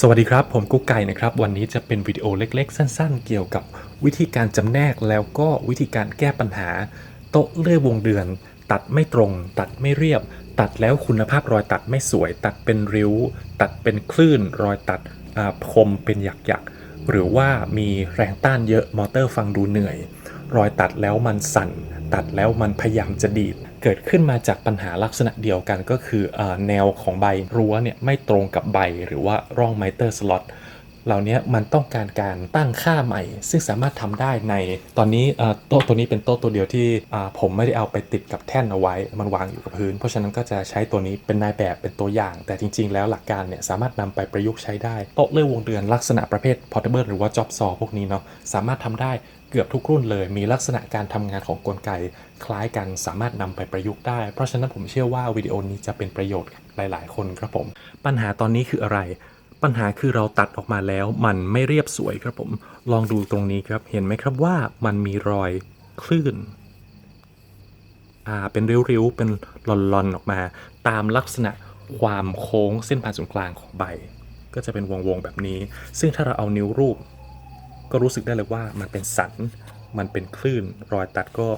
สวัสดีครับ ผมกุ๊กไก่นะครับ วันนี้จะเป็นวิดีโอเล็กๆ สั้นๆ เกี่ยวกับวิธีการจำแนกแล้วก็วิธีการแก้ปัญหา โต๊ะเลื่อยวงเดือน ตัดไม่ตรง ตัดไม่เรียบ ตัดแล้วคุณภาพรอยตัดไม่สวย ตัดเป็นริ้ว ตัดเป็นคลื่น รอยตัดคมเป็นหยักๆ หรือว่ามีแรงต้านเยอะมอเตอร์ฟังดูเหนื่อย รอยตัดแล้วมันสั่น ตัดแล้วมันพยายามจะดีด เกิดขึ้นมาจากปัญหาลักษณะเดียวกันก็คืออแนวของใบรั้วเนี่ยไม่ตรงกับใบหรือว่าร่องไมเตอร์สล็อตเหล่านี้มันต้องการการตั้งค่าใหม่ ซึ่งสามารถทำได้ในตอนนี้โต๊ะตัวนี้เป็นโต๊ะตัวเดียวที่ผมไม่ได้เอาไปติดกับแท่นเอาไว้ มันวางอยู่กับพื้น เพราะฉะนั้นก็จะใช้ตัวนี้เป็นนายแบบเป็นตัวอย่าง แต่จริง ๆ แล้วหลักการเนี่ยสามารถนำไปประยุกต์ใช้ได้ โต๊ะเลื่อยวงเดือนลักษณะประเภท portable หรือว่า job saw พวกนี้เนาะสามารถทำได้ กือบทุกรุ่นเลย มีลักษณะการทำงานของกลไก คล้ายกันสามารถนำไปประยุกต์ได้ เพราะฉะนั้นผมเชื่อว่าวิดีโอนี้จะเป็นประโยชน์หลาย ๆ คนครับผม ปัญหาตอนนี้คืออะไร ปัญหาคือเราตัดออกมาแล้วมันไม่เรียบสวยครับผม ลองดูตรงนี้ครับ เห็นไหมครับว่ามันมีรอยคลื่นอ่าเป็นริ้วๆ เป็นหลอนๆ ออกมา ตามลักษณะความโค้งเส้นผ่านศูนย์กลางของใบ ก็จะเป็นวงๆ แบบนี้ ซึ่งถ้าเราเอานิ้วรูป ก็รู้สึกได้เลยว่ามันเป็นสัน มันเป็นคลื่น รอยตัดก็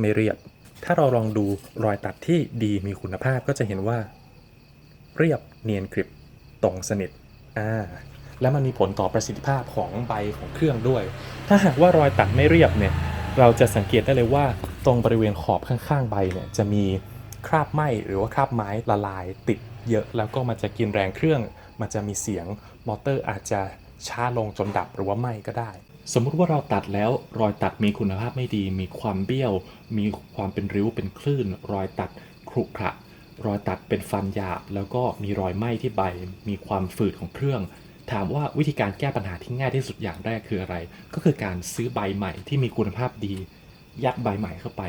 ไม่เรียบ ถ้าเราลองดูรอยตัดที่ดีมีคุณภาพก็จะเห็นว่า เรียบเนียนกริบตรงสนิทอ่าแล้วมันมีผลต่อประสิทธิภาพของใบของเครื่องด้วย ถ้าหากว่ารอยตัดไม่เรียบเนี่ย เราจะสังเกตได้เลยว่าตรงบริเวณขอบข้างๆใบเนี่ยจะมีคราบไหมหรือว่าคราบไม้ละลายติดเยอะแล้วก็มันจะกินแรงเครื่อง มันจะมีเสียงมอเตอร์อาจจะ ช้าลงจนดับหรือว่าไหม้ก็ได้ สมมุติว่าเราตัดแล้วรอยตัดมีคุณภาพไม่ดี มีความเบี้ยว มีความเป็นริ้วเป็นคลื่น รอยตัดขรุขระรอยตัดเป็นฟันหยาบ แล้วก็มีรอยไหม้ที่ใบ มีความฝืดของเครื่อง ถามว่าวิธีการแก้ปัญหาที่ง่ายที่สุดอย่างแรกคืออะไร ก็คือการซื้อใบใหม่ที่มีคุณภาพดี ยัดใบใหม่เข้าไป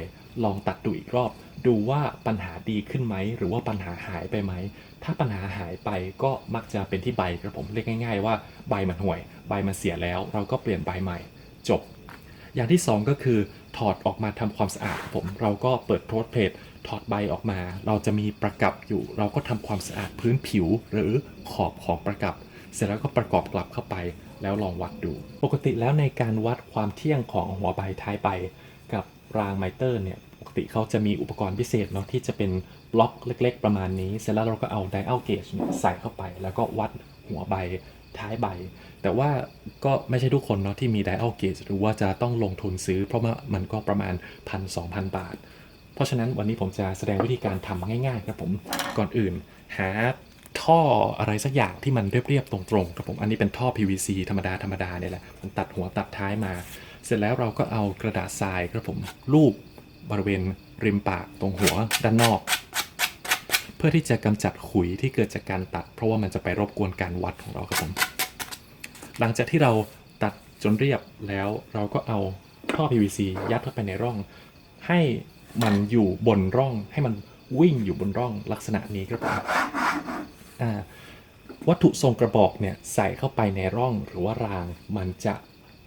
ลองตัดดูอีกรอบ ดูว่าปัญหาดีขึ้นไหม หรือว่าปัญหาหายไปไหม ถ้าปัญหาหายไปก็มักจะเป็นที่ใบครับผมเรียกง่าย ๆ ว่าใบมันห่วย ใบมันเสียแล้ว เราก็เปลี่ยนใบใหม่ จบ อย่างที่สองก็คือถอดออกมาทำความสะอาดผม เราก็เปิดโทสเพลทถอดใบออกมา เราจะมีประกับอยู่ เราก็ทำความสะอาดพื้นผิวหรือขอบของประกับ เสร็จแล้วก็ประกอบกลับเข้าไป แล้วลองวัดดู ปกติแล้วในการวัดความเที่ยงของหัวใบท้ายใบกับรางไมเตอร์เนี่ย ปกติเขาจะมีอุปกรณ์พิเศษเนาะที่จะเป็นบล็อกเล็ก ๆ ประมาณนี้ เสร็จแล้วเราก็เอาไดอัลเกจใส่เข้าไป แล้วก็วัดหัวใบท้ายใบ แต่ว่าก็ไม่ใช่ทุกคนเนาะที่มีไดอัลเกจหรือว่าจะต้องลงทุนซื้อ เพราะว่ามันก็ประมาณ1,000-2,000บาท เพราะฉะนั้นวันนี้ผมจะแสดงวิธีการทำง่ายๆครับผมก่อนอื่น หาท่ออะไรสักอย่างที่มันเรียบๆตรงๆครับผมอันนี้เป็นท่อ PVC ธรรมดาธรรมดาเนี่ยแหละมันตัดหัวตัดท้ายมา เสร็จแล้วเราก็เอากระดาษทรายครับผมรูป บริเวณริมปากตรงหัวด้านนอก เพื่อที่จะกำจัดขุยที่เกิดจากการตัด เพราะว่ามันจะไปรบกวนการวัดของเราครับผม หลังจากที่เราตัดจนเรียบแล้วเราก็เอาท่อ PVC ยัดเข้าไปในร่อง ให้มันอยู่บนร่อง ให้มันวิ่งอยู่บนร่องลักษณะนี้ครับผมอ่าวัตถุทรงกระบอกเนี่ยใส่เข้าไปในร่องหรือว่ารางมันจะ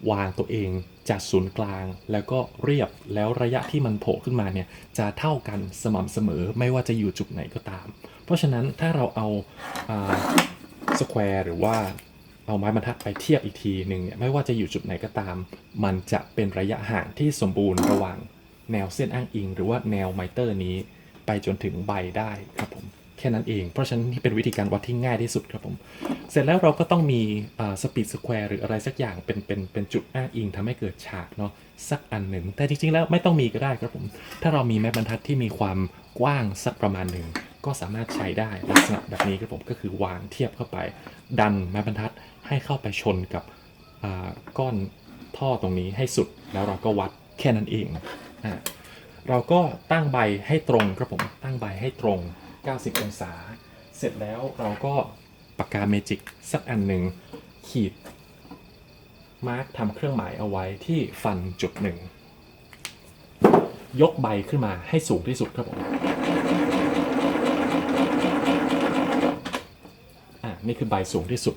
วางตัวเอง จากศูนย์กลางแล้วก็เรียบแล้วระยะที่มันโผล่ขึ้นมาเนี่ยจะเท่ากันสม่ำเสมอไม่ว่าจะอยู่จุดไหนก็ตาม เพราะฉะนั้นถ้าเราเอาสแควร์หรือว่าเอาไม้บรรทัดไปเทียบอีกทีหนึ่งเนี่ยไม่ว่าจะอยู่จุดไหนก็ตาม มันจะเป็นระยะห่างที่สมบูรณ์ระหว่างแนวเส้นอ้างอิง หรือว่าแนวไมเตอร์นี้ ไปจนถึงใบได้ครับผม ค่นั้นเอง เพราะฉะนั้นนี่เป็นวิธีการวัดที่ง่ายที่สุดครับผม เสร็จแล้วเราก็ต้องมีสปีดสแควร์หรืออะไรสักอย่างเป็นเป็นเป็นจุดอ้างอิงทำให้เกิดฉากเนาะสักอันหนึ่ง แต่จริงๆแล้วไม่ต้องมีก็ได้ครับผม ถ้าเรามีแม่บรรทัดที่มีความกว้างสักประมาณหนึ่งก็สามารถใช้ได้ลักษณะแบบนี้ครับผมก็คือวางเทียบเข้าไป ดันแม่บรรทัดให้เข้าไปชนกับก้อนท่อตรงนี้ให้สุดแล้วเราก็วัดแค่นั้นเอง เราก็ตั้งใบให้ตรงครับผมตั้งใบให้ตรง 90 องศา เสร็จแล้วเราก็ปากกาเมจิกสักอันหนึ่งขีด มาร์กทำเครื่องหมายเอาไว้ที่ฟันจุดหนึ่ง ยกใบขึ้นมาให้สูงที่สุดครับผมอะนี่คือใบสูงที่สุด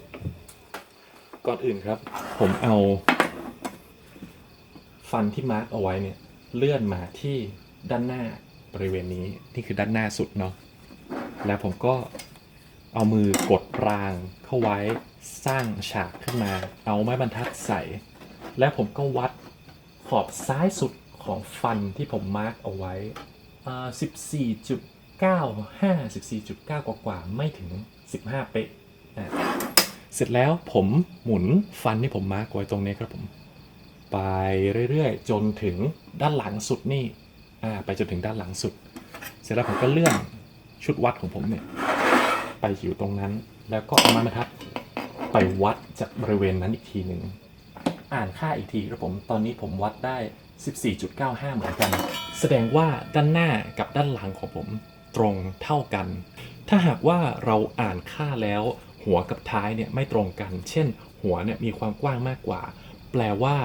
ก่อนอื่นครับ ผมเอา ฟันที่มาร์กเอาไว้เนี่ย เลื่อนมาที่ด้านหน้าบริเวณนี้ นี่คือด้านหน้าสุดเนาะ แล้วผมก็เอามือกดรางเข้าไว้สร้างฉากขึ้นมา เอาไม้บรรทัดใส่ และผมก็วัดขอบซ้ายสุดของฟันที่ผมมาร์กเอาไว้อ่า14.95 14.9 กว่ากว่าๆไม่ถึง 15 เป๊ะอะเสร็จแล้วผมหมุนฟันที่ผมมาร์กไว้ตรงนี้ครับผม ไปเรื่อยๆ จนถึงด้านหลังสุดนี่ ไปจนถึงด้านหลังสุด เสร็จแล้วผมก็เลื่อน ชุดวัดของผมเนี่ย ไปอยู่ตรงนั้น แล้วก็เอาไม้บรรทัดไปวัดจากบริเวณนั้นอีกทีหนึ่งอ่านค่าอีกทีครับผม ตอนนี้ผมวัดได้ 14.95 เหมือนกัน แสดงว่าด้านหน้ากับด้านหลังของผมตรงเท่ากัน ถ้าหากว่าเราอ่านค่าแล้ว หัวกับท้ายเนี่ยไม่ตรงกัน เช่น หัวเนี่ยมีความกว้างมากกว่า แปลว่า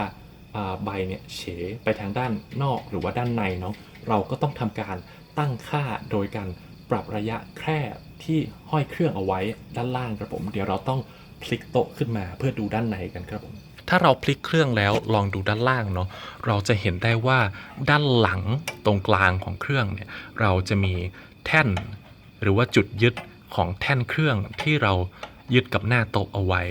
อ่าใบเนี่ยเฉไปทางด้านนอกหรือว่าด้านในเนาะ เราก็ต้องทำการตั้งค่าโดยการ ปรับระยะแคร่ที่ห้อยเครื่องเอาไว้ด้านล่างครับผม เดี๋ยวเราต้องพลิกโต๊ะขึ้นมาเพื่อดูด้านในกันครับผมถ้าเราพลิกเครื่องแล้วลองดูด้านล่างเนาะเราจะเห็นได้ว่าด้านหลังตรงกลางของเครื่องเนี่ยเราจะมีแท่น หรือว่าจุดยึดของแท่นเครื่องที่เรายึดกับหน้าโต๊ะเอาไว้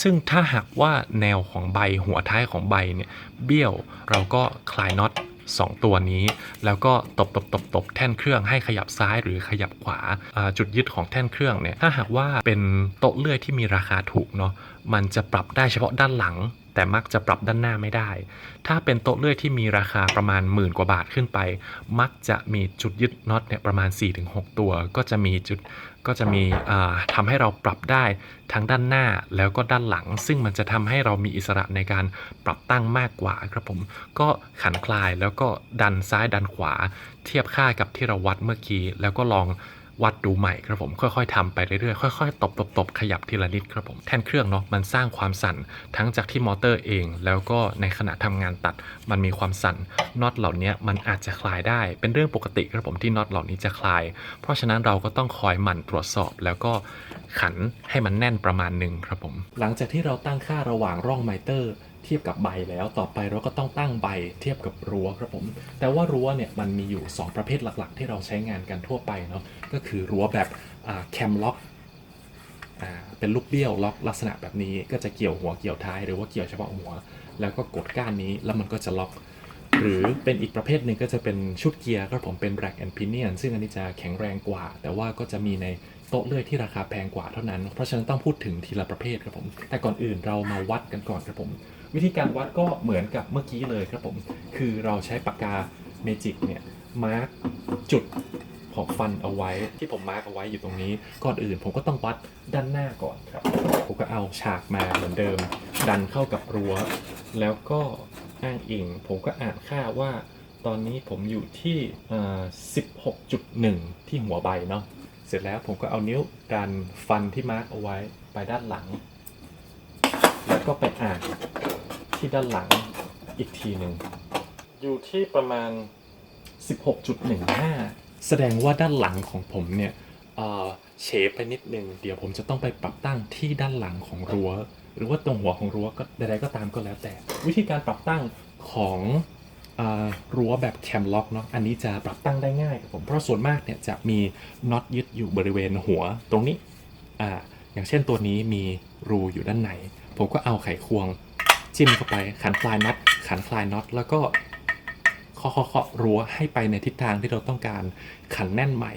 ซึ่งถ้าหากว่าแนวของใบหัวท้ายของใบเนี่ยเบี้ยวเราก็คลายน็อต สองตัวนี้ แล้วก็ตบตบตบตบแท่นเครื่องให้ขยับซ้ายหรือขยับขวาอ่าจุดยึดของแท่นเครื่องเนี่ยถ้าหากว่าเป็นโต๊ะเลื่อยที่มีราคาถูกเนาะมันจะปรับได้เฉพาะด้านหลัง แต่มักจะปรับด้านหน้าไม่ได้ ถ้าเป็นโต๊ะเลื่อยที่มีราคาประมาณหมื่นกว่าบาทขึ้นไป มักจะมีจุดยึดน็อตเนี่ยประมาณ 4-6 ตัว ก็จะมีจุด ก็จะมีทำให้เราปรับได้ทั้งด้านหน้าแล้วก็ด้านหลัง ซึ่งมันจะทำให้เรามีอิสระในการปรับตั้งมากกว่าครับผม ก็ขันคลายแล้วก็ดันซ้ายดันขวา เทียบค่ากับที่เราวัดเมื่อกี้แล้วก็ลอง วัดดูใหม่ครับผมค่อยๆทำไปเรื่อยๆค่อยๆตบตบตบขยับทีละนิดครับผมแท่นเครื่องเนาะมันสร้างความสั่นทั้งจากที่มอเตอร์เอง แล้วก็ในขณะทำงานตัดมันมีความสั่นน็อตเหล่านี้มันอาจจะคลายได้เป็นเรื่องปกติครับผมที่น็อตเหล่านี้จะคลาย เพราะฉะนั้นเราก็ต้องคอยหมั่นตรวจสอบแล้วก็ขันให้มันแน่นประมาณหนึ่งครับผม หลังจากที่เราตั้งค่าระหว่างร่องไมเตอร์ เทียบกับใบแล้วต่อไปเราก็ต้องตั้งใบเทียบกับรั้วครับผม แต่ว่ารั้วเนี่ยมันมีอยู่ 2 ประเภทหลักๆ ที่เราใช้งานกันทั่วไปเนาะก็คือรั้วแบบแคมล็อกเป็นลูกเบี้ยวล็อกลักษณะแบบนี้ก็จะเกี่ยวหัวเกี่ยวท้ายหรือว่าเกี่ยวเฉพาะหัว แล้วก็กดก้านนี้แล้วมันก็จะล็อก หรือเป็นอีกประเภทหนึ่งก็จะเป็นชุดเกียร์ครับผมเป็น rack and pinion ซึ่งอันนี้จะแข็งแรงกว่า แต่ว่าก็จะมีในโต๊ะเลื่อยที่ราคาแพงกว่าเท่านั้น เพราะฉะนั้นต้องพูดถึงทีละประเภทครับผม แต่ก่อนอื่นเรามาวัดกันก่อนครับผม วิธีการวัดก็เหมือนกับเมื่อกี้เลยครับผม คือเราใช้ปากกาเมจิกเนี่ยมาร์กจุดของฟันเอาไว้ที่ผมมาร์กเอาไว้อยู่ตรงนี้ ก่อนอื่นผมก็ต้องวัดด้านหน้าก่อนครับ ผมก็เอาฉากมาเหมือนเดิม ดันเข้ากับรั้ว แล้วก็อ้างอิง ผมก็อ่านค่าว่าตอนนี้ผมอยู่ที่อ่อ16.1 ที่หัวใบเนาะ เสร็จแล้วผมก็เอานิ้วดันฟันที่มาร์กเอาไว้ไปด้านหลัง แล้วก็ไปอ่าน ที่ด้านหลังอีกทีหนึ่งอยู่ที่ประมาณ 16.15 แสดงว่าด้านหลังของผมเนี่ยเฉไปนิดนึง เดี๋ยวผมจะต้องไปปรับตั้งที่ด้านหลังของรั้ว หรือว่าตรงหัวของรั้วก็ใดๆก็ตามก็แล้วแต่ วิธีการปรับตั้งของอรั้วแบบแคมล็อกเนาะอันนี้จะปรับตั้งได้ง่ายครับผมเพราะส่วนมากเนี่ยจะมีน็อตยึดอยู่บริเวณหัวตรงนี้อ่าอย่างเช่นตัวนี้มีรูอยู่ด้านในผมก็เอาไขควง จิ้มเข้าไปขันคลายน็อตขันคลายน็อตแล้วก็เคาะเคาะรั้วให้ไปในทิศทางที่เราต้องการขันแน่นใหม่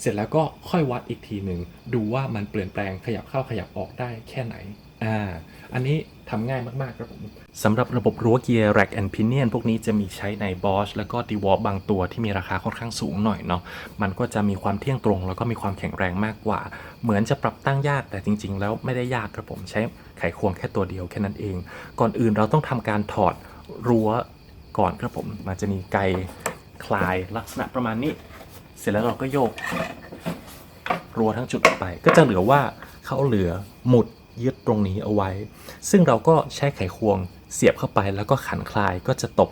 เสร็จแล้วก็ค่อยวัดอีกทีหนึ่งดูว่ามันเปลี่ยนแปลงขยับเข้าขยับออกได้แค่ไหน อ่าอันนี้ทำง่ายมาก ๆ ครับผมสำหรับระบบรั้วเกียร์ rack and pinion พวกนี้จะมีใช้ใน Bosch แล้วก็ d e w a l บางตัวที่มีราคาค่อนข้างสูงหน่อยเนาะมันก็จะมีความเที่ยงตรง แล้วก็มีความแข็งแรงมากกว่า เหมือนจะปรับตั้งยากแต่จริง ๆ แล้วไม่ได้ยากครับผมใช้ไขควงแค่ตัวเดียวแค่นั้นเอง ก่อนอื่นเราต้องทำการถอดรั้วก่อนครับผมมันจะมีไกคลายลักษณะประมาณนี้ เสร็จแล้วเราก็โยกรัวทั้งจุดออกไป ก็จะเหลือว่าเขาเหลือหมุด ยึดตรงนี้เอาไว้ ซึ่งเราก็ใช้ไขควงเสียบเข้าไปแล้วก็ขันคลายก็จะตก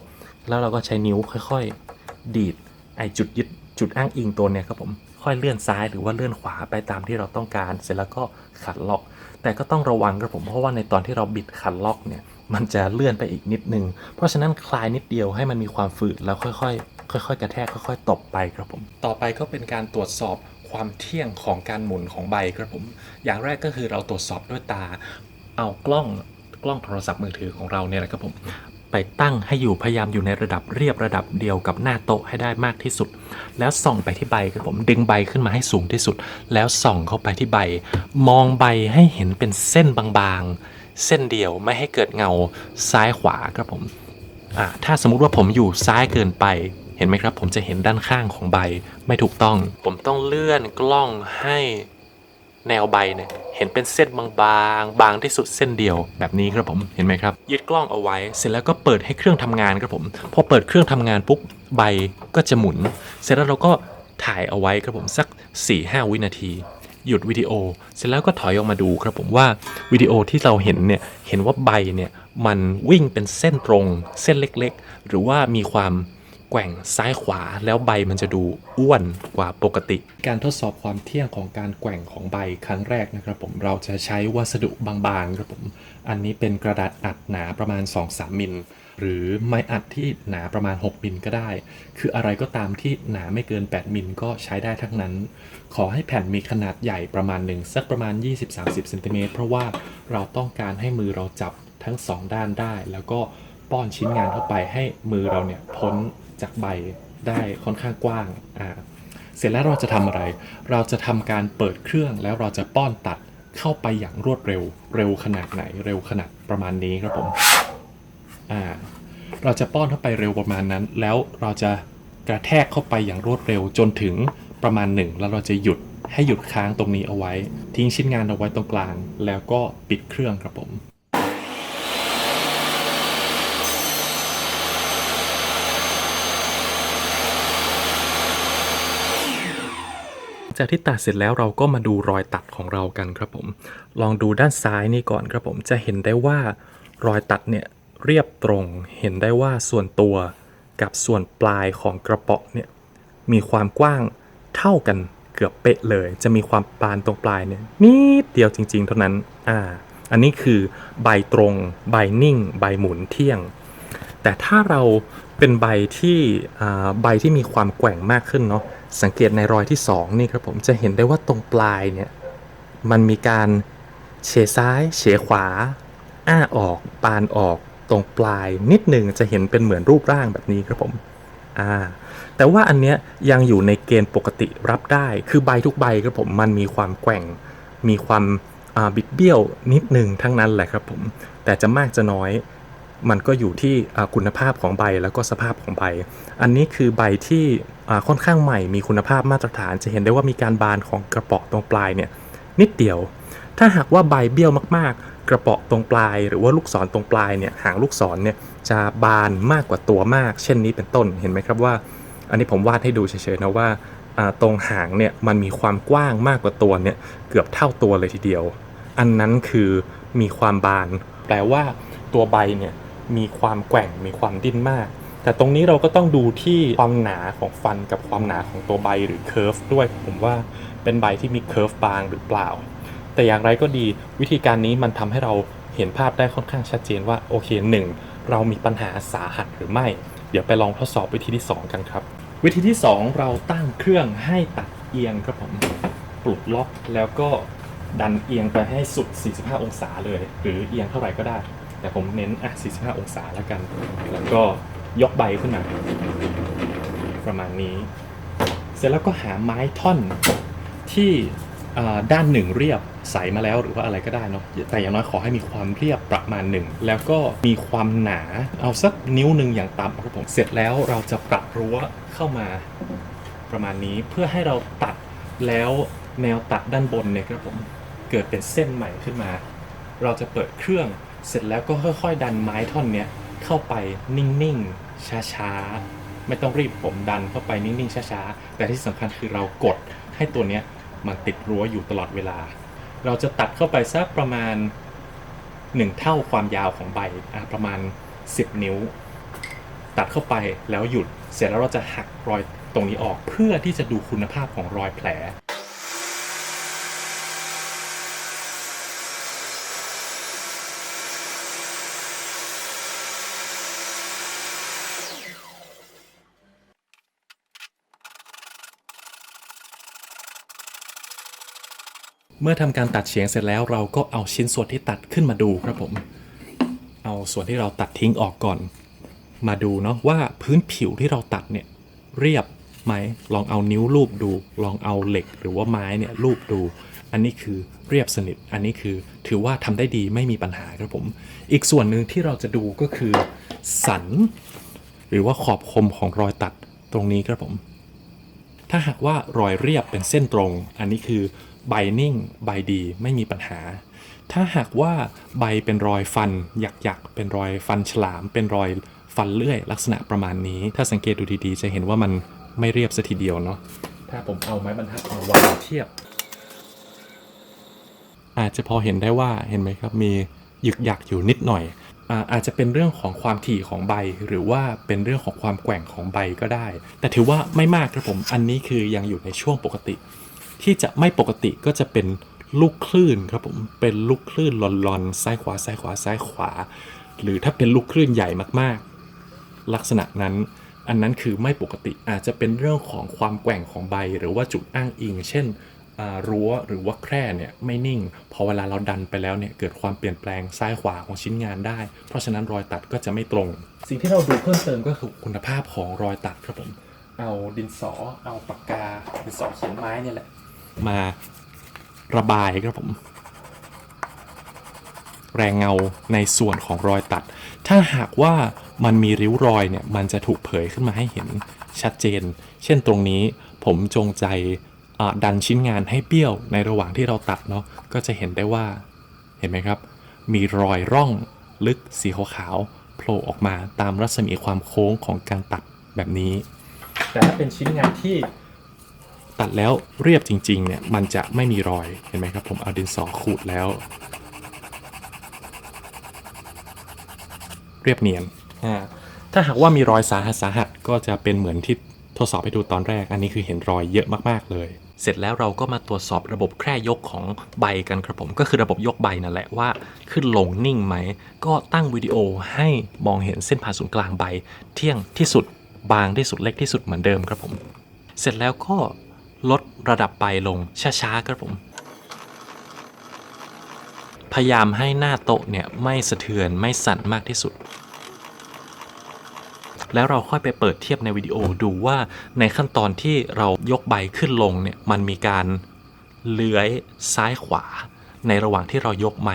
แล้วเราก็ใช้นิ้วค่อยๆ ดีดไอจุดยึดจุดอ้างอิงตัวเนี้ยครับผมค่อยเลื่อนซ้ายหรือว่าเลื่อนขวาไปตามที่เราต้องการ เสร็จแล้วก็ขันล็อก แต่ก็ต้องระวังครับผมเพราะว่าในตอนที่เราบิดขันล็อกเนี่ยมันจะเลื่อนไปอีกนิดนึง เพราะฉะนั้นคลายนิดเดียวให้มันมีความฝืดแล้วค่อยๆ ค่อยๆ กระแทกค่อยๆตบไปครับผม ต่อไปก็เป็นการตรวจสอบความเที่ยงของการหมุนของใบครับผม อย่างแรกก็คือเราตรวจสอบด้วยตา เอากล้องกล้องโทรศัพท์มือถือของเราเนี่ยนะครับผม ไปตั้งให้อยู่พยายามอยู่ในระดับเรียบระดับเดียวกับหน้าโต๊ะให้ได้มากที่สุด แล้วส่องไปที่ใบครับผมดึงใบขึ้นมาให้สูงที่สุด แล้วส่องเข้าไปที่ใบ มองใบให้เห็นเป็นเส้นบางๆ เส้นเดียวไม่ให้เกิดเงาซ้ายขวาครับผมอ่าถ้าสมมุติว่าผมอยู่ซ้ายเกินไป เห็นไหมครับ ผมจะเห็นด้านข้างของใบไม่ถูกต้อง ผมต้องเลื่อนกล้องให้แนวใบเนี่ยเห็นเป็นเส้นบางๆบางที่สุดเส้นเดียวแบบนี้ครับผมเห็นไหมครับยึดกล้องเอาไว้ เสร็จแล้วก็เปิดให้เครื่องทำงานครับผมพอเปิดเครื่องทำงานปุ๊บใบก็จะหมุน เสร็จแล้วเราก็ถ่ายเอาไว้ครับผมสัก 4-5 วินาที หยุดวิดีโอ เสร็จแล้วก็ถอยออกมาดูครับผมว่าวิดีโอที่เราเห็นเนี่ยเห็นว่าใบเนี่ยมันวิ่งเป็นเส้นตรง เส้นเล็กๆ หรือว่ามีความ แกว่งซ้ายขวาแล้วใบมันจะดูอ้วนกว่าปกติ การทดสอบความเที่ยงของการแกว่งของใบครั้งแรกนะครับผมเราจะใช้วัสดุบางๆครับผมอันนี้เป็นกระดาษอัดหนาประมาณ 2-3 มิลหรือไม้อัดที่หนาประมาณ 6 มิลก็ได้ คืออะไรก็ตามที่หนาไม่เกิน 8 มิลก็ใช้ได้ทั้งนั้น ขอให้แผ่นมีขนาดใหญ่ประมาณหนึ่งสักประมาณ 20-30เซนติเมตรเพราะว่าเราต้องการให้มือเราจับทั้ง 2 ด้านได้ แล้วก็ป้อนชิ้นงานเข้าไปให้มือเราเนี่ยพ้น จากใบได้ค่อนข้างกว้างอ่าเสร็จแล้วเราจะทำอะไร เราจะทำการเปิดเครื่องแล้วเราจะป้อนตัดเข้าไปอย่างรวดเร็ว เร็วขนาดไหน เร็วขนาดประมาณนี้ครับผมอ่าเราจะป้อนเข้าไปเร็วประมาณนั้น แล้วเราจะกระแทกเข้าไปอย่างรวดเร็วจนถึงประมาณหนึ่งแล้วเราจะหยุดให้หยุดค้างตรงนี้เอาไว้ ทิ้งชิ้นงานเอาไว้ตรงกลาง แล้วก็ปิดเครื่องครับผม จากที่ตัดเสร็จแล้วเราก็มาดูรอยตัดของเรากันครับผม ลองดูด้านซ้ายนี่ก่อนครับผมจะเห็นได้ว่ารอยตัดเนี่ยเรียบตรง เห็นได้ว่าส่วนตัวกับส่วนปลายของกระเป๋อเนี่ยมีความกว้างเท่ากันเกือบเป๊ะเลย จะมีความปานตรงปลายเนี่ยนิดเดียวจริง ๆ เท่านั้นอ่าอันนี้คือใบตรง ใบนิ่ง ใบหมุนเที่ยง แต่ถ้าเราเป็นใบที่ใบที่มีความแกว่งมากขึ้นเนาะ สังเกตในรอยที่ 2 นี่ครับผมจะเห็นได้ว่าตรงปลายเนี่ยมันมีการเฉซ้าย เฉขวา อ้าออก ปานออกตรงปลายนิดหนึ่งจะเห็นเป็นเหมือนรูปร่างแบบนี้ครับผมอ่าแต่ว่าอันเนี้ยยังอยู่ในเกณฑ์ปกติรับได้ คือใบทุกใบครับผมมันมีความแกว่ง มีความบิดเบี้ยวนิดหนึ่งทั้งนั้นแหละครับผม แต่จะมากจะน้อย มันก็อยู่ที่คุณภาพของใบแล้วก็สภาพของใบ อันนี้คือใบที่ค่อนข้างใหม่มีคุณภาพมาตรฐาน จะเห็นได้ว่ามีการบานของกระเป๋อตรงปลายเนี่ยนิดเดียว ถ้าหากว่าใบเบี้ยวมากๆ กระเป๋อตรงปลาย หรือว่าลูกศรตรงปลายเนี่ยหางลูกศรเนี่ยจะบานมากกว่าตัวมาก เช่นนี้เป็นต้นเห็นไหมครับว่า อันนี้ผมวาดให้ดูเฉยๆนะว่าตรงหางเนี่ยมันมีความกว้างมากกว่าตัวเนี่ยเกือบเท่าตัวเลยทีเดียว อันนั้นคือมีความบาน แปลว่าตัวใบเนี่ย มีความแกว่งมีความดิ้นมาก แต่ตรงนี้เราก็ต้องดูที่ความหนาของฟันกับความหนาของตัวใบหรือเคอร์ฟด้วยผมว่าเป็นใบที่มีเคอร์ฟบางหรือเปล่า แต่อย่างไรก็ดีวิธีการนี้มันทำให้เราเห็นภาพได้ค่อนข้างชัดเจนว่าโอเคหนึ่งเรามีปัญหาสาหัสหรือไม่ เดี๋ยวไปลองทดสอบวิธีที่ 2 กันครับ วิธีที่ 2 เราตั้งเครื่องให้ตัดเอียงครับผมปลุกล็อกแล้วก็ดันเอียงไปให้สุด 45 องศาเลย หรือเอียงเท่าไหร่ก็ได้ แต่ผมเน้นอะ45 องศาแล้วกัน แล้วก็ยกใบขึ้นมา ประมาณนี้ เสร็จแล้วก็หาไม้ท่อนที่ด้านหนึ่งเรียบใสมาแล้วหรือว่าอะไรก็ได้เนาะแต่อย่างน้อยขอให้มีความเรียบประมาณหนึ่งแล้วก็มีความหนาเอาสักนิ้วหนึ่งอย่างต่ำครับผมเสร็จแล้วเราจะปรับรั้วเข้ามาประมาณนี้เพื่อให้เราตัดแล้วแนวตัดด้านบนเนี่ยครับผมเกิดเป็นเส้นใหม่ขึ้นมา เราจะเปิดเครื่อง เสร็จแล้วก็ค่อยๆ ดันไม้ท่อนเนี้ยเข้าไปนิ่งๆ ช้าๆ ไม่ต้องรีบผมดันเข้าไปนิ่งๆ ช้าๆ แต่ที่สำคัญคือเรากดให้ตัวเนี้ยมันติดรั้วอยู่ตลอดเวลา เราจะตัดเข้าไปสักประมาณ 1 เท่าความยาวของใบอะประมาณ 10 นิ้ว ตัดเข้าไปแล้วหยุด เสร็จแล้วเราจะหักรอยตรงนี้ออกเพื่อที่จะดูคุณภาพของรอยแผล เมื่อทำการตัดเฉียงเสร็จแล้วเราก็เอาชิ้นส่วนที่ตัดขึ้นมาดูครับผม เอาส่วนที่เราตัดทิ้งออกก่อน มาดูเนาะว่าพื้นผิวที่เราตัดเนี่ยเรียบไหมลองเอานิ้วลูบดู ลองเอาเหล็กหรือว่าไม้เนี่ยลูบดู อันนี้คือเรียบสนิท อันนี้คือถือว่าทำได้ดีไม่มีปัญหาครับผม อีกส่วนหนึ่งที่เราจะดูก็คือสัน หรือว่าขอบคมของรอยตัดตรงนี้ครับผม ถ้าหากว่ารอยเรียบเป็นเส้นตรง อันนี้คือใบนิ่งใบดีไม่มีปัญหา ถ้าหากว่าใบเป็นรอยฟันหยักๆเป็นรอยฟันฉลาม เป็นรอยฟันเลื่อย ลักษณะประมาณนี้ ถ้าสังเกตดูดีๆ จะเห็นว่ามันไม่เรียบสัทีเดียวเนาะถ้าผมเอาไม้บรรทัดมาวางเทียบ อาจจะพอเห็นได้ว่าเห็นไหมครับมีหยึกหยักอยู่นิดหน่อย อาจจะเป็นเรื่องของความถี่ของใบ หรือว่าเป็นเรื่องของความแกว่งของใบก็ได้ แต่ถือว่าไม่มากครับผมอันนี้คือยังอยู่ในช่วงปกติ ที่จะไม่ปกติก็จะเป็นลูกคลื่นครับผมเป็นลูกคลื่นลอนๆซ้ายขวาซ้ายขวาซ้ายขวา หรือถ้าเป็นลูกคลื่นใหญ่มากๆ ลักษณะนั้น อันนั้นคือไม่ปกติอาจจะเป็นเรื่องของความแกว่งของใบ หรือว่าจุดอ้างอิง เช่น รั้วหรือว่าแคร่เนี่ยไม่นิ่ง พอเวลาเราดันไปแล้วเนี่ยเกิดความเปลี่ยนแปลงซ้ายขวาของชิ้นงานได้ เพราะฉะนั้นรอยตัดก็จะไม่ตรง สิ่งที่เราดูเพิ่มเติมก็คือคุณภาพของรอยตัดครับผม เอาดินสอ เอาปากกาดินสอเขียนไม้เนี่ยแหละ มาระบายครับผม แรงเงาในส่วนของรอยตัด ถ้าหากว่ามันมีริ้วรอยเนี่ยมันจะถูกเผยขึ้นมาให้เห็นชัดเจน เช่นตรงนี้ผมจงใจอ่า ดันชิ้นงานให้เบี้ยวในระหว่างที่เราตัดเนาะก็จะเห็นได้ว่าเห็นไหมครับ มีรอยร่องลึกสีขาวๆโผล่ออกมาตามรัศมีความโค้งของการตัดแบบนี้ แต่ถ้าเป็นชิ้นงานที่ตัดแล้วเรียบจริงๆเนี่ยมันจะไม่มีรอยเห็นไหมครับ ผมเอาดินสอขูดแล้ว เรียบเนียนอ่าถ้าหากว่ามีรอยสาหัสสาหัสก็จะเป็นเหมือนที่ทดสอบให้ดูตอนแรก อันนี้คือเห็นรอยเยอะมาก ๆ เลย เสร็จแล้วเราก็มาตรวจสอบระบบแคร่ยกของใบกันครับผมก็คือระบบยกใบนั่นแหละว่าขึ้นลงนิ่งไหม ก็ตั้งวิดีโอให้มองเห็นเส้นผ่าศูนย์กลางใบ เที่ยงที่สุดบางที่สุดเล็กที่สุดเหมือนเดิมครับผม เสร็จแล้วก็ลดระดับใบลงช้าๆครับผม พยายามให้หน้าโต๊ะเนี่ยไม่สะเทือนไม่สั่นมากที่สุด แล้วเราค่อยไปเปิดเทียบในวิดีโอดูว่าในขั้นตอนที่เรายกใบขึ้นลงเนี่ยมันมีการเลื้อยซ้ายขวา ในระหว่างที่เรายกไหม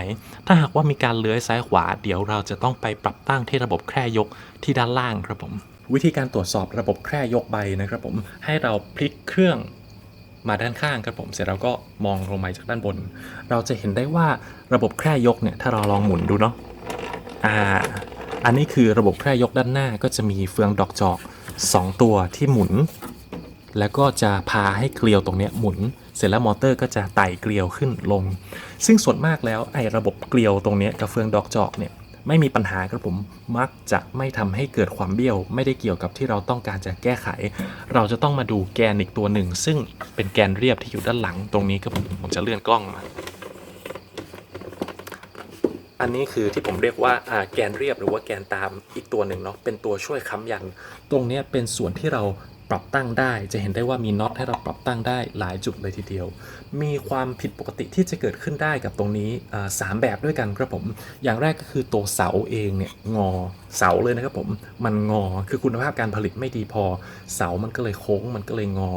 ถ้าหากว่ามีการเลื้อยซ้ายขวา เดี๋ยวเราจะต้องไปปรับตั้งที่ระบบแคร่ยกที่ด้านล่างครับผม วิธีการตรวจสอบระบบแคร่ยกใบนะครับผม ให้เราพลิกเครื่องมาด้านข้างครับผม เสร็จเราก็มองลงมาจากด้านบน เราจะเห็นได้ว่าระบบแคร่ยกเนี่ย ถ้าเราลองหมุนดูเนาะ อ่า อันนี้คือระบบแคร่ยกด้านหน้าก็จะมีเฟืองดอกจอก 2 ตัวที่หมุน แล้วก็จะพาให้เกลียวตรงนี้หมุน เสร็จแล้วมอเตอร์ก็จะไต่เกลียวขึ้นลง ซึ่งส่วนมากแล้วไอ้ระบบเกลียวตรงนี้กับเฟืองดอกจอกเนี่ยไม่มีปัญหาครับผมมักจะไม่ทำให้เกิดความเบี้ยว ไม่ได้เกี่ยวกับที่เราต้องการจะแก้ไข เราจะต้องมาดูแกนอีกตัวหนึ่ง ซึ่งเป็นแกนเรียบที่อยู่ด้านหลังตรงนี้ครับผมผมจะเลื่อนกล้องมา อันนี้คือที่ผมเรียกว่าแกนเรียบหรือว่าแกนตามอีกตัวหนึ่งเนาะเป็นตัวช่วยค้ำยัน ตรงนี้เป็นส่วนที่เรา ปรับตั้งได้ จะเห็นได้ว่ามีน็อตให้เราปรับตั้งได้หลายจุดเลยทีเดียว มีความผิดปกติที่จะเกิดขึ้นได้กับตรงนี้สามแบบด้วยกันครับผม อย่างแรกก็คือตัวเสาเองเนี่ยงอเสาเลยนะครับผม มันงอคือคุณภาพการผลิตไม่ดีพอ เสามันก็เลยโค้งมันก็เลยงอ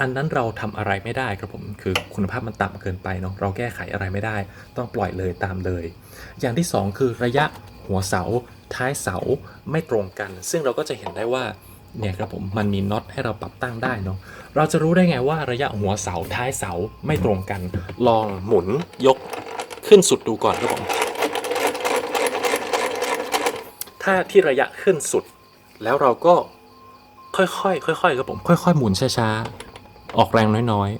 อันนั้นเราทำอะไรไม่ได้ครับผมคือคุณภาพมันต่ำเกินไปเนาะเราแก้ไขอะไรไม่ได้ ต้องปล่อยเลยตามเลย อย่างที่ 2 คือระยะหัวเสาท้ายเสาไม่ตรงกัน ซึ่งเราก็จะเห็นได้ว่า เนี่ยครับผมมันมีน็อตให้เราปรับตั้งได้เนาะเราจะรู้ได้ไงว่าระยะหัวเสาท้ายเสาไม่ตรงกัน ลองหมุนยกขึ้นสุดดูก่อนครับผมถ้าที่ระยะขึ้นสุด แล้วเราก็ค่อยๆค่อยๆครับผมค่อยๆหมุนช้าๆออกแรงน้อย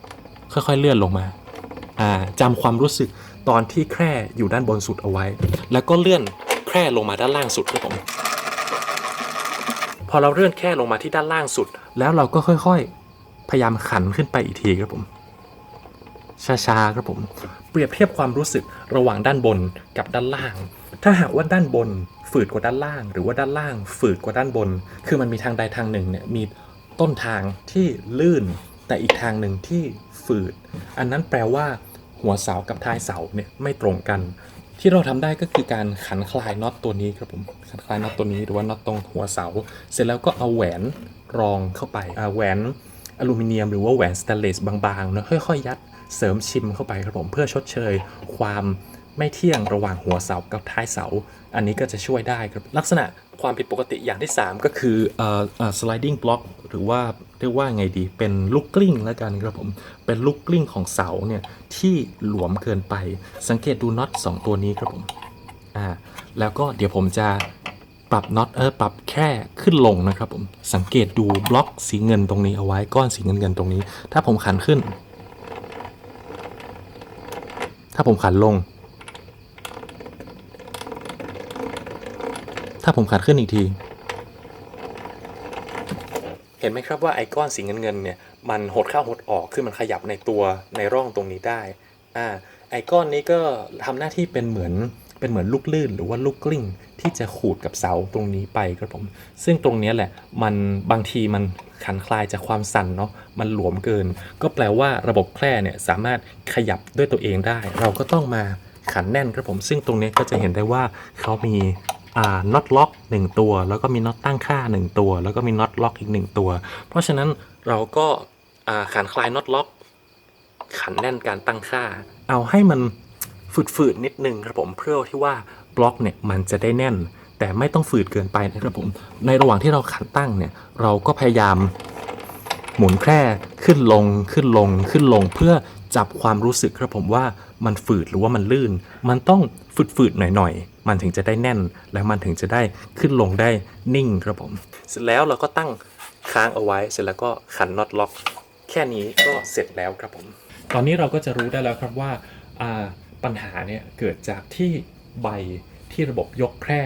ๆ ค่อยๆเลื่อนลงมาอ่าจำความรู้สึกตอนที่แคร่อยู่ด้านบนสุดเอาไว้ แล้วก็เลื่อนแคร่ลงมาด้านล่างสุดครับผม อเราเลื่อนแค่ลงมาที่ด้านล่างสุด แล้วเราก็ค่อยๆ พยายามขันขึ้นไปอีกทีครับผม ช้าๆครับผม เปรียบเทียบความรู้สึกระหว่างด้านบนกับด้านล่าง ถ้าหากว่าด้านบนฝืดกว่าด้านล่าง หรือว่าด้านล่างฝืดกว่าด้านบน คือมันมีทางใดทางหนึ่งเนี่ยมีต้นทางที่ลื่น แต่อีกทางหนึ่งที่ฝืด อันนั้นแปลว่า หัวเสากับท้ายเสาเนี่ยไม่ตรงกัน ที่เราทำได้ก็คือการขันคลายน็อตตัวนี้ครับผมขันคลายน็อตตัวนี้หรือว่าน็อตตรงหัวเสา เสร็จแล้วก็เอาแหวนรองเข้าไปาแหวนอลูมิเนียมหรือว่าแหวนสแตนเลสบางๆเนอะค่อยๆ ยัดเสริมชิมเข้าไปครับผมเพื่อชดเชยความไม่เที่ยงระหว่างหัวเสากับท้ายเสา อันนี้ก็จะช่วยได้ครับลักษณะความผิดปกติอย่างที่ 3 ก็คือเอ่อเอ่อ sliding block หรือว่าเรียกว่าไงดี เป็นลูกกลิ้งแล้วกันครับผม เป็นลูกกลิ้งของเสาเนี่ยที่หลวมเกินไป สังเกตดูน็อต2ตัวนี้ครับผม อ่า แล้วก็เดี๋ยวผมจะปรับน็อตเออปรับแค่ขึ้นลงนะครับผม สังเกตดูบล็อกสีเงินตรงนี้เอาไว้ก้อนสีเงินเงินๆตรงนี้ ถ้าผมขันขึ้น ถ้าผมขันลง ถ้าผมขันขึ้นอีกที ห็นไหมครับว่าไอก้อนสีเงินเงินๆเนี่ยมันหดเข้าหดออกคือมันขยับในตัวในร่องตรงนี้ได้อ่าไอก้อนนี้ก็ทำหน้าที่เป็นเหมือนเป็นเหมือนลูกลื่นหรือว่าลูกกลิ้ง ที่จะขูดกับเสาตรงนี้ไปครับผม ซึ่งตรงนี้แหละมันบางทีมันขันคลายจากความสั่นเนาะมันหลวมเกิน ก็แปลว่าระบบแคร่เนี่ยสามารถขยับด้วยตัวเองได้ เราก็ต้องมาขันแน่นครับผม ซึ่งตรงนี้ก็จะเห็นได้ว่าเขามี น็อตล็อก1ตัว แล้วก็มีน็อตตั้งค่า 1 ตัว แล้วก็มีน็อตล็อกอีก 1 ตัว เพราะฉะนั้นเราก็ขันคลายน็อตล็อก ขันแน่นการตั้งค่า เอาให้มันฝืดๆนิดนึงครับผมเพื่อที่ว่าบล็อกเนี่ยมันจะได้แน่น แต่ไม่ต้องฝืดเกินไปนะครับผมในระหว่างที่เราขันตั้งเนี่ยเราก็พยายามหมุนแคร่ขึ้นลงขึ้นลงขึ้นลงเพื่อจับความรู้สึกครับผมว่ามันฝืดหรือว่ามันลื่น มันต้องฝืดๆหน่อยๆ มันถึงจะได้แน่น แล้วมันถึงจะได้ขึ้นลงได้นิ่งครับผมเสร็จแล้วเราก็ตั้งค้างเอาไว้ เสร็จแล้วก็ขันน็อตล็อก แค่นี้ก็เสร็จแล้วครับผม ตอนนี้เราก็จะรู้ได้แล้วครับว่าอ่าปัญหาเนี่ยเกิดจากที่ใบที่ระบบยกแคร่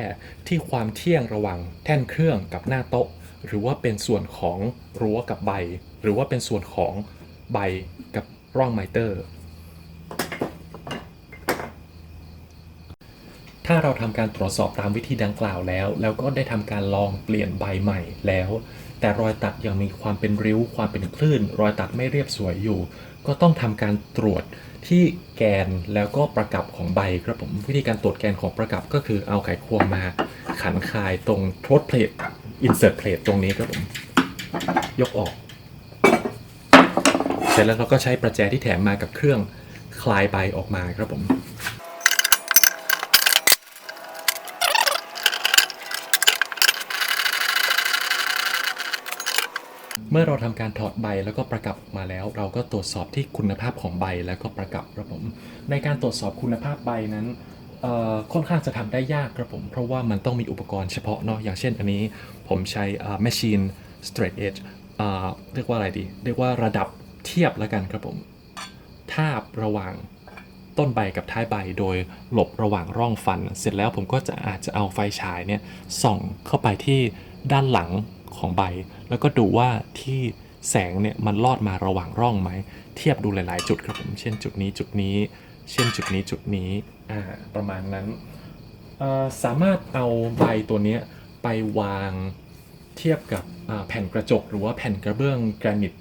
ที่ความเที่ยงระหว่างแท่นเครื่องกับหน้าโต๊ะ หรือว่าเป็นส่วนของรั้วกับใบ หรือว่าเป็นส่วนของใบกับร่องไมเตอร์ ถ้าเราทำการตรวจสอบตามวิธีดังกล่าวแล้ว แล้วก็ได้ทำการลองเปลี่ยนใบใหม่แล้ว แต่รอยตัดยังมีความเป็นริ้ว ความเป็นคลื่น รอยตัดไม่เรียบสวยอยู่ ก็ต้องทำการตรวจที่แกนแล้วก็ประกับของใบครับผมวิธีการตรวจแกนของประกับก็คือเอาไขควงมา ขันคลายตรงโทษเพลทอินเสิร์ตเพลทตรงนี้ครับผมยกออก เสร็จแล้วเราก็ใช้ประแจที่แถมมากับเครื่องคลายใบออกมาครับผม เมื่อเราทำการถอดใบแล้วก็ประกับมาแล้ว เราก็ตรวจสอบที่คุณภาพของใบแล้วก็ประกับครับผมในการตรวจสอบคุณภาพใบนั้นค่อนข้างจะทำได้ยากครับผม เพราะว่ามันต้องมีอุปกรณ์เฉพาะเนาะอย่างเช่นอันนี้ผมใช้อ่า machine straight edge อ่าเรียกว่าอะไรดี เรียกว่าระดับเทียบแล้วกันครับผมทาบระหว่างต้นใบกับท้ายใบโดยหลบระหว่างร่องฟัน เสร็จแล้วผมก็จะอาจจะเอาไฟฉายเนี่ยส่องเข้าไปที่ด้านหลัง ของใบ แล้วก็ดูว่าที่แสงเนี่ยมันลอดมาระหว่างร่องไหม เทียบดูหลาย ๆ จุดครับผมเช่นจุดนี้จุดนี้ เช่นจุดนี้จุดนี้อ่าประมาณนั้นสามารถเอาใบตัวนี้ไปวางเทียบกับแผ่นกระจก หรือว่าแผ่นกระเบื้องแกรนิต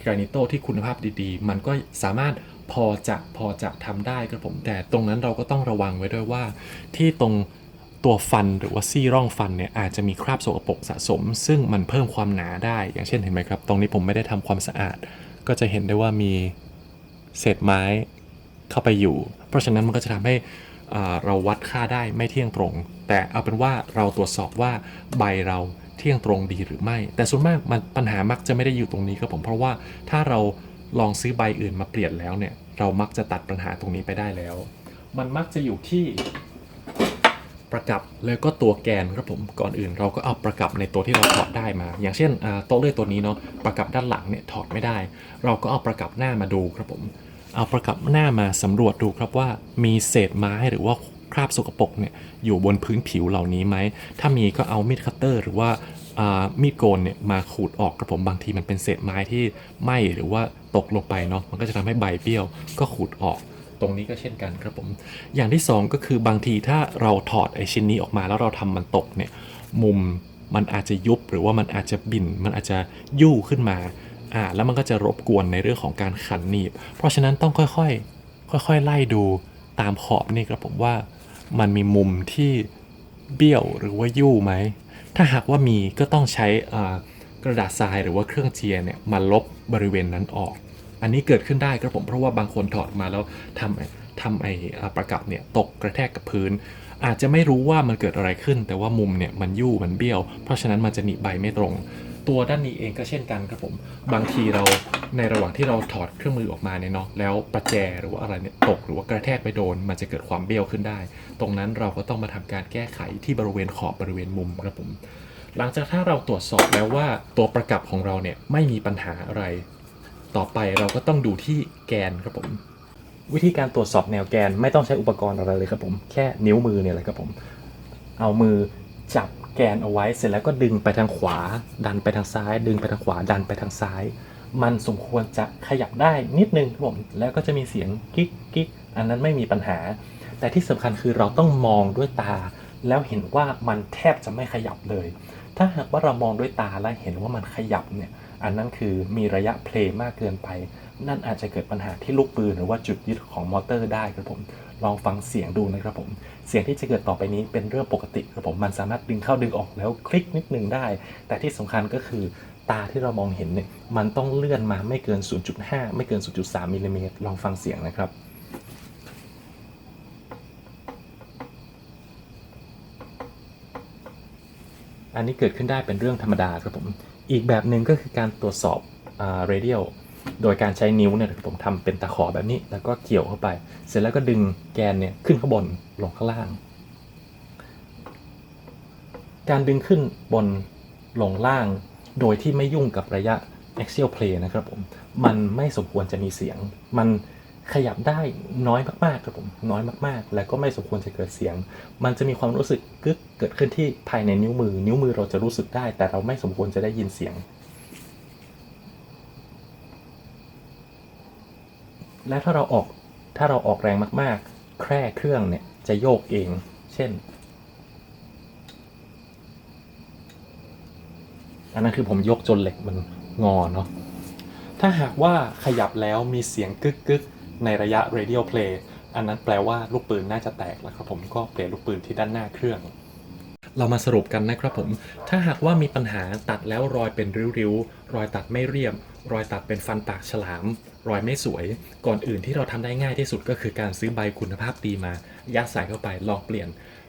แกรนิโตที่คุณภาพดีๆ มันก็สามารถพอจะพอจะทำได้ครับผมแต่ตรงนั้นเราก็ต้องระวังไว้ด้วยว่าที่ตรง ตัวฟันหรือว่าซี่ร่องฟันเนี่ยอาจจะมีคราบสกปรกสะสม ซึ่งมันเพิ่มความหนาได้ อย่างเช่นเห็นไหมครับ ตรงนี้ผมไม่ได้ทำความสะอาด ก็จะเห็นได้ว่ามีเศษไม้เข้าไปอยู่ เพราะฉะนั้นมันก็จะทำให้เราวัดค่าได้ไม่เที่ยงตรง แต่เอาเป็นว่าเราตรวจสอบว่าใบเราเที่ยงตรงดีหรือไม่ แต่ส่วนมากมันปัญหามักจะไม่ได้อยู่ตรงนี้ครับผม เพราะว่าถ้าเราลองซื้อใบอื่นมาเปลี่ยนแล้วเนี่ย เรามักจะตัดปัญหาตรงนี้ไปได้แล้ว มันมักจะอยู่ที่ ประกับแล้วก็ตัวแกนครับผมก่อนอื่น เราก็เอาประกับในตัวที่เราถอดได้มา อย่างเช่นโต๊ะเลื่อยตัวนี้เนาะประกับด้านหลังเนี่ยถอดไม่ได้ เราก็เอาประกับหน้ามาดูครับผม เอาประกับหน้ามาสำรวจดูครับว่ามีเศษไม้หรือว่าคราบสกปรกเนี่ยอยู่บนพื้นผิวเหล่านี้ไหม ถ้ามีก็เอามีดคัตเตอร์หรือว่ามีดโกนเนี่ยมาขูดออกครับผมบางทีมันเป็นเศษไม้ที่ไหมหรือว่าตกลงไปเนาะมันก็จะทำให้ใบเบี้ยวก็ขูดออก รงนี้ก็เช่นกันครับผม อย่างที่สองก็คือบางทีถ้าเราถอดไอชิ้นนี้ออกมาแล้วเราทำมันตกเนี่ยมุมมันอาจจะยุบหรือว่ามันอาจจะบิ่นมันอาจจะยู่ขึ้นมาอ่าแล้วมันก็จะรบกวนในเรื่องของการขันหนีบ เพราะฉะนั้นต้องค่อยๆ ค่อยๆ ไล่ดูตามขอบนี่ครับผมว่ามันมีมุมที่เบี้ยวหรือว่ายู่ไหม ถ้าหากว่ามีก็ต้องใช้อ่ากระดาษทรายหรือว่าเครื่องเจียเนี่ยมาลบบริเวณนั้นออก อันนี้เกิดขึ้นได้ครับผมเพราะว่าบางคนถอดมาแล้วทำทำไอ้ประกับเนี่ยตกกระแทกกับพื้น อาจจะไม่รู้ว่ามันเกิดอะไรขึ้น แต่ว่ามุมเนี่ยมันยู่มันเบี้ยว เพราะฉะนั้นมันจะหนีบใบไม่ตรง ตัวด้านนี้เองก็เช่นกันครับผม บางทีเราในระหว่างที่เราถอดเครื่องมือออกมาเนี่ยเนาะแล้วประแจหรือว่าอะไรเนี่ยตกหรือว่ากระแทกไปโดน มันจะเกิดความเบี้ยวขึ้นได้ ตรงนั้นเราก็ต้องมาทำการแก้ไขที่บริเวณขอบบริเวณมุมครับผมหลังจากถ้าเราตรวจสอบแล้วว่าตัวประกับของเราเนี่ยไม่มีปัญหาอะไร ต่อไปเราก็ต้องดูที่แกนครับผม วิธีการตรวจสอบแนวแกนไม่ต้องใช้อุปกรณ์อะไรเลยครับผม แค่นิ้วมือเนี่ยแหละครับผม เอามือจับแกนเอาไว้เสร็จแล้วก็ดึงไปทางขวา ดันไปทางซ้าย ดึงไปทางขวาดันไปทางซ้าย มันสมควรจะขยับได้นิดนึงครับผมแล้วก็จะมีเสียงกิ๊กกิ๊กอันนั้นไม่มีปัญหา แต่ที่สำคัญคือเราต้องมองด้วยตา แล้วเห็นว่ามันแทบจะไม่ขยับเลย ถ้าหากว่าเรามองด้วยตาแล้วเห็นว่ามันขยับเนี่ย อันนั้นคือมีระยะเพลย์มากเกินไป นั่นอาจจะเกิดปัญหาที่ลูกปืนหรือว่าจุดยึดของมอเตอร์ได้ครับผมลองฟังเสียงดูนะครับผม เสียงที่จะเกิดต่อไปนี้เป็นเรื่องปกติครับผมมันสามารถดึงเข้าดึงออกแล้วคลิกนิดนึงได้ แต่ที่สำคัญก็คือตาที่เรามองเห็นเนี่ยมันต้องเลื่อนมาไม่เกิน 0.5 ไม่เกิน 0.3มิลลิเมตรลองฟังเสียงนะครับอันนี้เกิดขึ้นได้เป็นเรื่องธรรมดาครับผม อีกแบบหนึ่งก็คือการตรวจสอบเรเดียลโดยการใช้นิ้วเนี่ยผมทำเป็นตะขอแบบนี้ แล้วก็เกี่ยวเข้าไป เสร็จแล้วก็ดึงแกนเนี่ยขึ้นข้างบนลงข้างล่าง การดึงขึ้นบนลงล่าง โดยที่ไม่ยุ่งกับระยะ axial plane นะครับผม มันไม่สมควรจะมีเสียง มัน ขยับได้น้อยมากๆครับผมน้อยมากๆ แล้วก็ไม่สมควรจะเกิดเสียง มันจะมีความรู้สึกกึกเกิดขึ้นที่ภายในนิ้วมือ นิ้วมือเราจะรู้สึกได้ แต่เราไม่สมควรจะได้ยินเสียง และถ้าเราออกถ้าเราออกแรงมากๆ แคร่เครื่องเนี่ยจะโยกเอง เช่น อันนั้นคือผมยกจนเหล็กมันงอเนาะถ้าหากว่าขยับแล้วมีเสียงกึกกึก ในระยะ radial play อันนั้นแปลว่าลูกปืนน่าจะแตกแล้วครับผมก็เปลี่ยนลูกปืนที่ด้านหน้าเครื่อง เรามาสรุปกันนะครับผม ถ้าหากว่ามีปัญหาตัดแล้วรอยเป็นริ้วๆ รอยตัดไม่เรียบ รอยตัดเป็นฟันปากฉลาม รอยไม่สวย ก่อนอื่นที่เราทำได้ง่ายที่สุดก็คือการซื้อใบคุณภาพดีมา ยัดใส่เข้าไปลองเปลี่ยน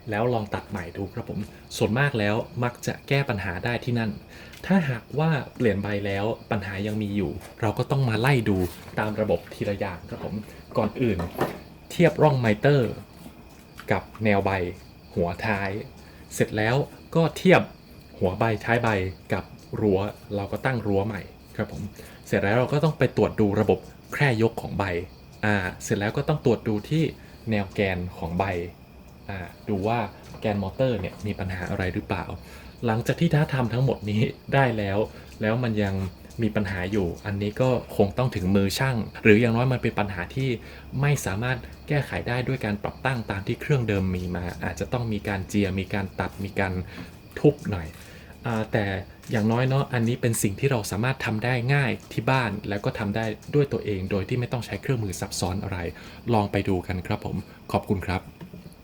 แล้วลองตัดใหม่ดูครับผม ส่วนมากแล้วมักจะแก้ปัญหาได้ที่นั่น ถ้าหากว่าเปลี่ยนใบแล้วปัญหายังมีอยู่ เราก็ต้องมาไล่ดูตามระบบทีละอย่างครับผมก่อนอื่น เทียบร่องไมเตอร์ กับแนวใบ หัวท้าย เสร็จแล้วก็เทียบหัวใบท้ายใบกับรั้ว เราก็ตั้งรั้วใหม่ครับผมเสร็จแล้วเราก็ต้องไปตรวจดูระบบแคร่ยกของใบอ่าเสร็จแล้วก็ต้องตรวจดูที่แนวแกนของใบอ่าดูว่าแกนมอเตอร์เนี่ยมีปัญหาอะไรหรือเปล่า หลังจากที่ท้าทำทั้งหมดนี้ได้แล้ว แล้วมันยังมีปัญหาอยู่ อันนี้ก็คงต้องถึงมือช่าง หรืออย่างน้อยมันเป็นปัญหาที่ไม่สามารถแก้ไขได้ด้วยการปรับตั้งตามที่เครื่องเดิมมีมา อาจจะต้องมีการเจียมีการตัดมีการทุบหน่อยอแต่อย่างน้อยเนาะอันนี้เป็นสิ่งที่เราสามารถทำได้ง่ายที่บ้านแล้วก็ทำได้ด้วยตัวเอง โดยที่ไม่ต้องใช้เครื่องมือซับซ้อนอะไร ลองไปดูกันครับผมขอบคุณครับ